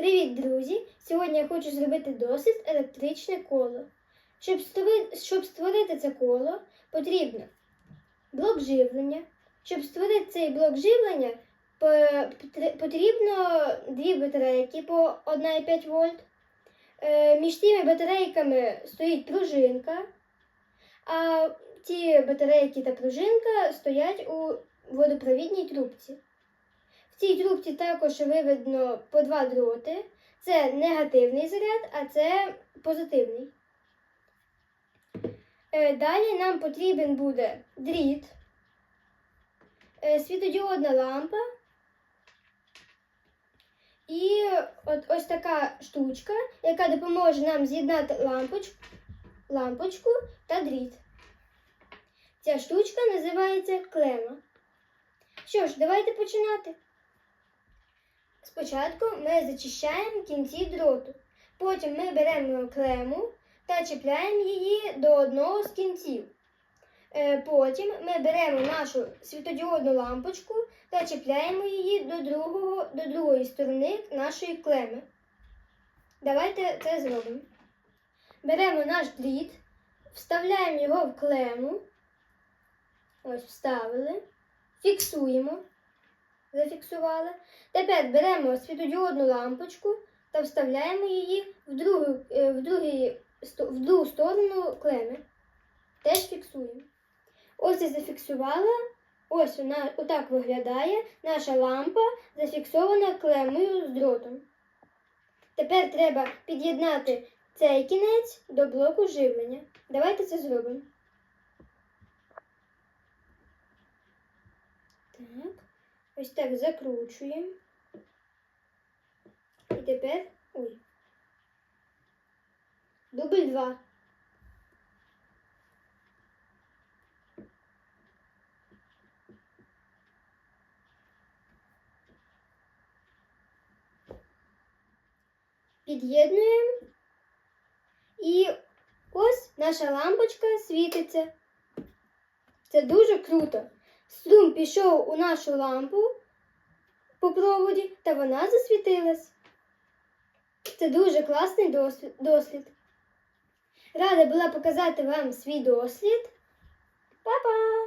Привіт, друзі! Сьогодні я хочу зробити дослід електричне коло. Щоб створи- щоб створити це коло, потрібно блок живлення. Щоб створити цей блок живлення, потрібно дві батарейки по 1,5 вольт. Е, Між тими батарейками стоїть пружинка, а ті батарейки та пружинка стоять у водопровідній трубці. Цій трубці також виведено по два дроти. Це негативний заряд, а це позитивний. Е, Далі нам потрібен буде дріт, е, світодіодна лампа і от ось така штучка, яка допоможе нам з'єднати лампочку, лампочку та дріт. Ця штучка називається клема. Що ж, давайте починати. Спочатку ми зачищаємо кінці дроту. Потім ми беремо клему та чіпляємо її до одного з кінців. Е, Потім ми беремо нашу світодіодну лампочку та чіпляємо її до, другого, до другої сторони нашої клеми. Давайте це зробимо. Беремо наш дріт, вставляємо його в клему. Ось вставили, фіксуємо зафіксували. Тепер беремо світодіодну лампочку та вставляємо її в другу, е, в сто- в другу сторону клеми. Теж фіксуємо. Ось я зафіксувала. Ось вона отак виглядає. Наша лампа зафіксована клемою з дротом. Тепер треба під'єднати цей кінець до блоку живлення. Давайте це зробимо. Так. Ось так закручуємо. І тепер. Ой. Дубль два. Під'єднуємо. І ось наша лампочка світиться. Це дуже круто. Струм пішов у нашу лампу по проводі, та вона засвітилась. Це дуже класний дослід. Рада була показати вам свій дослід. Па-па!